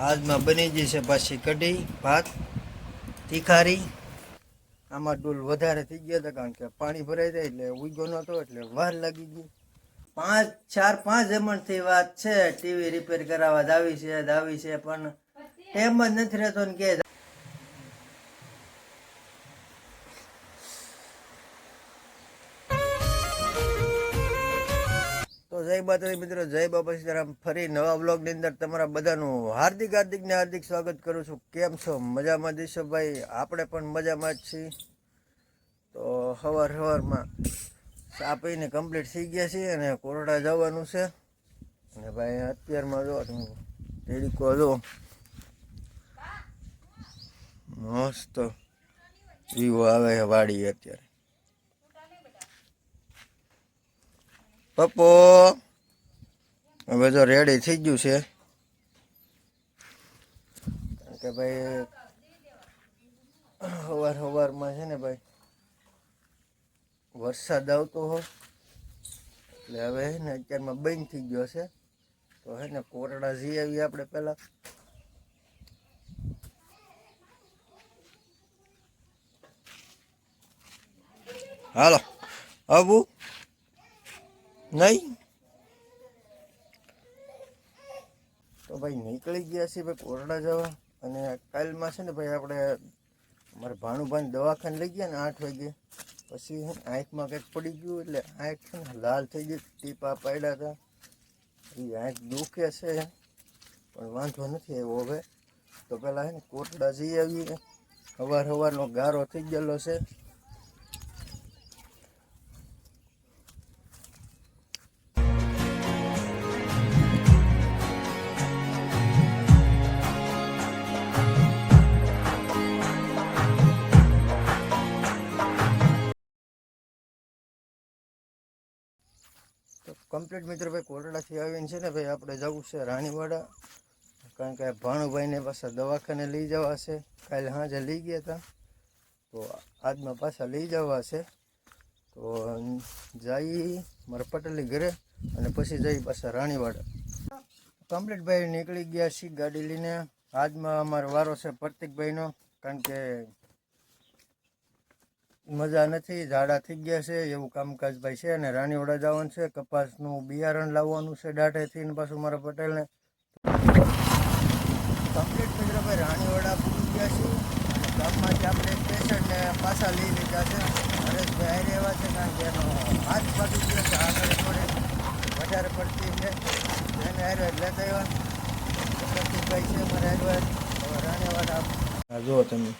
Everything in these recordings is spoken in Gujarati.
આજમાં બની છે પાછી કઢી ભાત તીખારી. આમાં ડોલ વધારે થઈ ગયા હતા કારણ કે પાણી ભરાઈ જાય એટલે ઉગ્યો નહોતો એટલે વાર લાગી ગઈ. પાંચ ચાર પાંચ જમણથી વાત છે. ટીવી રિપેર કરાવવા દાવી છે દાવી છે પણ ટેમ જ નથી રહેતો ને કે જય માતાજી મિત્રો, જય બાબા સીતારામ. ફરી નવા બ્લોગની અંદર તમારા બધાનું હાર્દિક હાર્દિક ને હાર્દિક સ્વાગત કરું છું. કેમ છો? મજામાં દીશો ભાઈ? આપણે પણ મજામાં જ છીએ. તો સવાર સવારમાં ચા પીને કમ્પ્લીટ થઈ ગયા છીએ અને કોરડા જવાનું છે. અને ભાઈ, અત્યારમાં જો તમે તેડીકો જો મસ્ત વિવો આવે વાડી અત્યારે. પપ્પો, હવે જો રેડી થઈ ગયું છે. કે ભાઈ સવાર સવારમાં છે ને ભાઈ, વરસાદ આવતો હોય એટલે હવે છે ને અત્યારમાં બંધ થઈ ગયો છે. તો હે ને કોરડા જઈ આવીએ આપણે પહેલાં. હાલો આબુ નહીં તો ભાઈ નીકળી ગયા છીએ ભાઈ કોરડા જવા અને કાલમાં છે ને ભાઈ આપણે અમારે ભાણુભાઈ દવાખાને લઈ ગયા ને આઠ વાગે. પછી હું આંખમાં કંઈક પડી ગયું એટલે આંખ છે ને લાલ થઈ ગઈ, ટીપા પાડ્યા હતા. એ આંખ દુખે છે, પણ વાંધો નથી આવ્યો હવે. તો પહેલાં છે ને કોટડા જઈ આવીએ. સવાર સવારનો ગારો થઈ ગયેલો છે. કમ્પ્લીટ મિત્ર ભાઈ કોટડાથી આવીને છે ને ભાઈ આપણે જવું છે રાણીવાડા. કારણ કે ભાણુભાઈને પાછા દવાખાને લઈ જવા છે. કાલે સાંજે લઈ ગયા હતા તો આજમાં પાછા લઈ જવા છે. તો જઈ મારા પટેલી ઘરે અને પછી જઈ પાછા રાણીવાડા. કમ્પ્લીટ ભાઈ નીકળી ગયા છીએ ગાડી લઈને. આજમાં અમારો વારો છે પ્રતિકભાઈનો. કારણ કે મજા નથી, ઝાડા થઈ ગયા છે, એવું કામકાજ ભાઈ છે અને રાણીવાડા જવાનું છે, કપાસનું બિયારણ લાવવાનું છે દાઢેથી ને પાછું મારા પટેલને. કમ્પ્લીટ મિત્રભાઈ રાણીવાડા પૂરી ગયા છે અને ગામમાંથી આપણે પેશન્ટને પાછા લઈ લીધા છે. હરેશભાઈ આવી રહ્યા છે કારણ કે એનો હાથ પાછું ગયો છે, આગળ થોડે વધારે પડતી છે. એને આયુર્વેદ લેતા આવ્યા. પ્રતિકભાઈ છે, મારે આયુર્વેદ રાણીવાડા જુઓ તમે.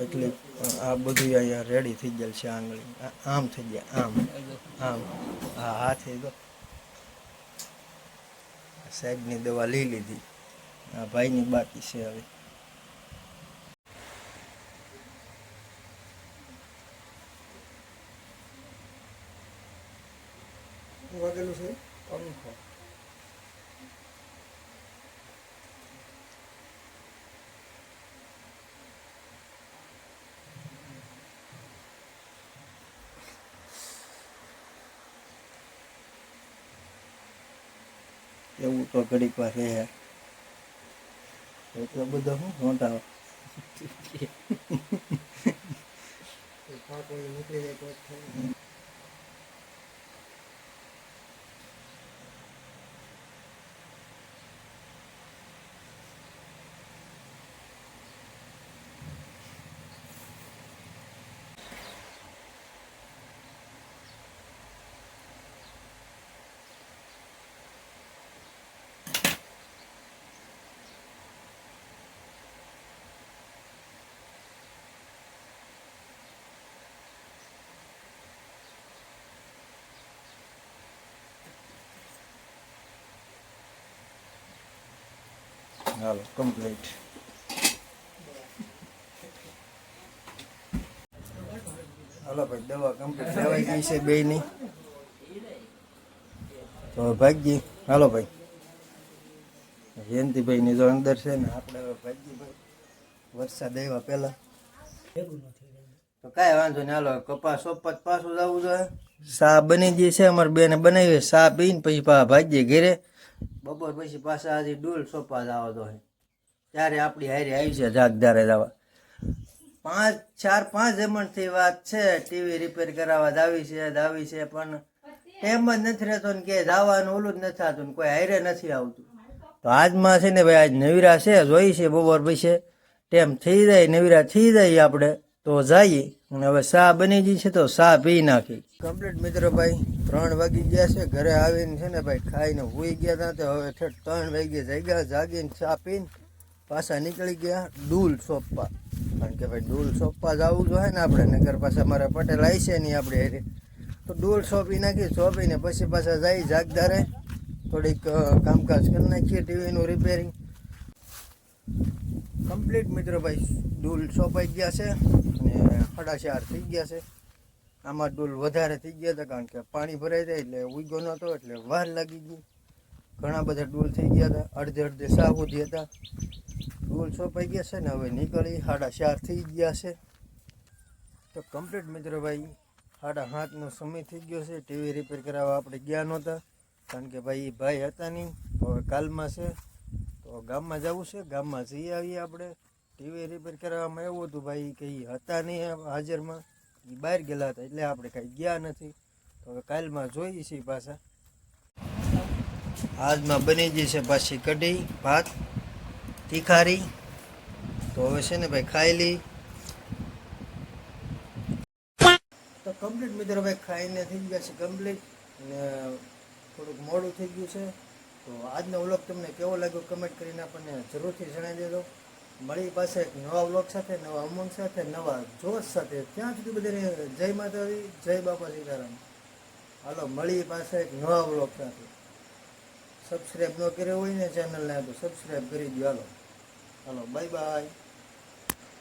એટલે આ બધું અહીંયા રેડી થઈ ગયેલ છે આંગળી. આમ થઈ ગયા આમ આમ. હા હા થઈ ગયો. સાહેબની દવા લઈ લીધી. આ ભાઈની બાકી છે હવે. વાગેલું છે? પંખો. એવું તો ઘડીક વાર રહે. એટલો બધો શું મોટા હાલો કમ્પ્લીટ હાલો ભાઈ, દવા કમ્પ્લીટ લેવાઈ ગઈ છે બેયની. તો હવે ભાગજી, હાલો ભાઈ. જયંતિભાઈ ની જો અંદર છે ને, આપણે હવે ભાગજી ભાઈ, વરસાદ આવ્યા પહેલા. તો કાંઈ વાંધો નહીં, હાલો કપાસ સોપત પાછું જવું જોઈએ. સા બની ગઈ છે, અમારે બેને બનાવી સા પીને પછી પા ભાગીએ ઘેરે બપોર પછી પાછા હજી ડૂલ સોપા જવા તો ત્યારે આપણી હારી આવી છે જાગદારે જવા. પાંચ, ચાર, પાંચ જમણથી વાત છે, ટીવી રિપેર કરાવવા દાવી છે દાવી છે, પણ ટેમ જ નથી રહેતો ને કે જવાનું ઓલું જ નથી થતું ને કોઈ હારે નથી આવતું. તો આજમાં છે ને ભાઈ, આજ નવીરા છે, જોઈ છે બપોર પછી. ટેમ થઈ જાય, નવીરા થઈ જાય આપણે. તો જઈએ. અને હવે સા બની ગઈ છે તો સા પી નાખી. કમ્પ્લીટ મિત્રો ભાઈ, ત્રણ વાગી ગયા છે, ઘરે આવીને છે ને ભાઈ ખાઈને હોઈ ગયા હતા તો હવે ઠેઠ ત્રણ વાગે જાગ્યા, જાગીને ચા પીને પાછા નીકળી ગયા ડૂલ સોપવા કારણ કે ભાઈ ડૂલ સોપવા જવું જોઈએ ને આપણે નગર પાછા અમારા પટેલ આવી છે નહીં આપણે હારે. તો ડૂલ સોંપી નાખી, સોંપીને પછી પાછા જઈ જાગદારે. થોડીક કામકાજ કરી નાખીએ ટીવીનું રિપેરિંગ કમ્પ્લીટ મિત્રો ભાઈ, ડૂલ સોંપાઈ ગયા છે અને સાડા ચાર થઈ ગયા છે. આમાં ડૂલ વધારે થઈ ગયા હતા કારણ કે પાણી ભરાઈ જાય એટલે ઉગ્યો નહોતો, એટલે વાર લાગી ગઈ. ઘણા બધા ડૂલ થઈ ગયા હતા, અડધે અડધે સાહુથી હતા. ડૂલ સોંપાઈ ગયા છે ને હવે નીકળી સાડા ચાર થઈ ગયા છે. તો કમ્પ્લીટ મિત્રો ભાઈ સાડા સાતનો સમય થઈ ગયો છે. ટીવી રિપેર કરાવવા આપણે ગયા નહોતા. કારણ કે ભાઈ ભાઈ હતા નહીં, હવે કાલમાં છે. ગામમાં જવું છે, ગામમાં જઈ આવીએ આપણે. ટીવી રિપેર કરાવવામાં એવું હતું ભાઈ કે ઈ હતા નહીં હાજરમાં. એ બહાર ગયેલા હતા, એટલે આપણે કાંઈ ગયા નથી. તો હવે કાલમાં જોઈએ છીએ પાછા. આજમાં બની ગઈ છે પાછી કઢી, ભાત, તીખારી. તો હવે છે ને ભાઈ ખાઈ લઈ તો કમ્પ્લીટ મિત્રો ભાઈ ખાઈને થઈ ગયા છે કમ્પ્લીટ અને થોડુંક મોડું થઈ ગયું છે. તો આજનો વ્લોગ તમને કેવો લાગ્યો કમેન્ટ કરીને આપણને જરૂરથી જણાવી દેજો. મળી પાસે એક નવા વ્લોગ સાથે, નવા ઉમંગ સાથે, નવા જોશ સાથે ત્યાં સુધી બધાને જય માતાજી, જય બાપા સીતારામ. હાલો મળી પાસે એક નવા વ્લોગ સાથે. સબસ્ક્રાઈબ ન કર્યો હોય ને ચેનલને, તો સબસ્ક્રાઈબ કરી દો હાલો. હાલો બાય બાય